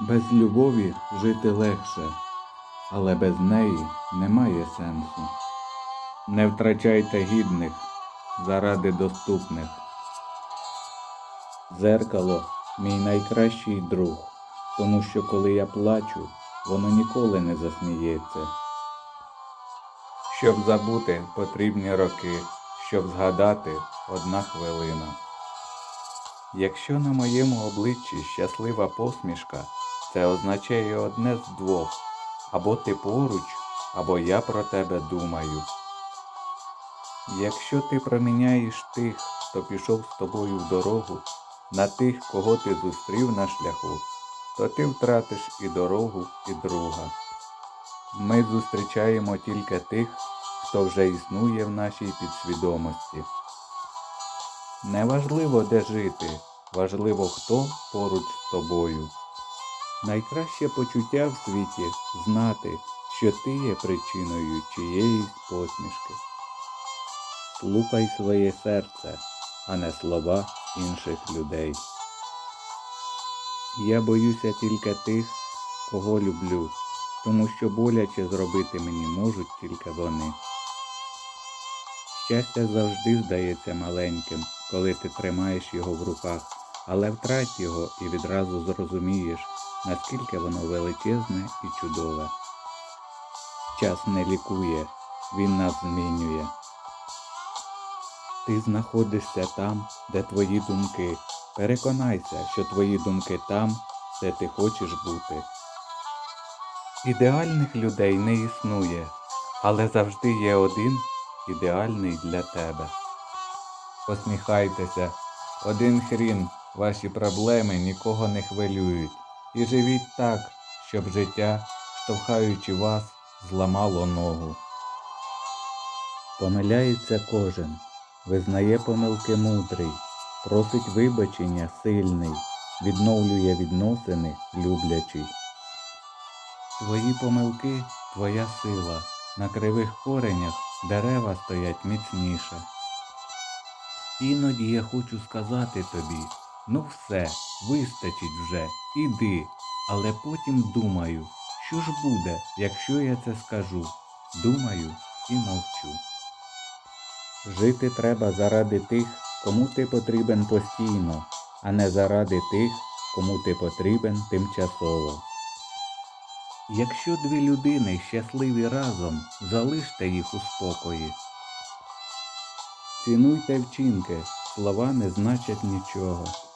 Без любові жити легше, але без неї немає сенсу. Не втрачайте гідних заради доступних. Зеркало мій найкращий друг, тому що коли я плачу, воно ніколи не засміється. Щоб забути, потрібні роки, щоб згадати одна хвилина. Якщо на моєму обличчі щаслива посмішка, це означає одне з двох або ти поруч, або я про тебе думаю. Якщо ти проміняєш тих, хто пішов з тобою в дорогу, на тих, кого ти зустрів на шляху, то ти втратиш і дорогу, і друга. Ми зустрічаємо тільки тих, хто вже існує в нашій підсвідомості. Неважливо, де жити, важливо, хто поруч з тобою. Найкраще почуття в світі знати, що ти є причиною чиєїсь посмішки. Слухай своє серце, а не слова інших людей. Я боюся тільки тих, кого люблю, тому що боляче зробити мені можуть тільки вони. Щастя завжди здається маленьким, коли ти тримаєш його в руках, але втрать його і відразу зрозумієш, наскільки воно величезне і чудове. Час не лікує, він нас змінює. Ти знаходишся там, де твої думки. Переконайся, що твої думки там, де ти хочеш бути. Ідеальних людей не існує, але завжди є один ідеальний для тебе. Посміхайтеся, один хрін, ваші проблеми нікого не хвилюють. І живіть так, щоб життя, штовхаючи вас, зламало ногу. Помиляється кожен, визнає помилки мудрий, просить вибачення сильний, відновлює відносини люблячий. Твої помилки твоя сила, на кривих коренях дерева стоять міцніше. Іноді я хочу сказати тобі, ну все, вистачить вже, іди, але потім думаю, що ж буде, якщо я це скажу, думаю і мовчу. Жити треба заради тих, кому ти потрібен постійно, а не заради тих, кому ти потрібен тимчасово. Якщо дві людини щасливі разом, залиште їх у спокої. Цінуйте вчинки, слова не значать нічого.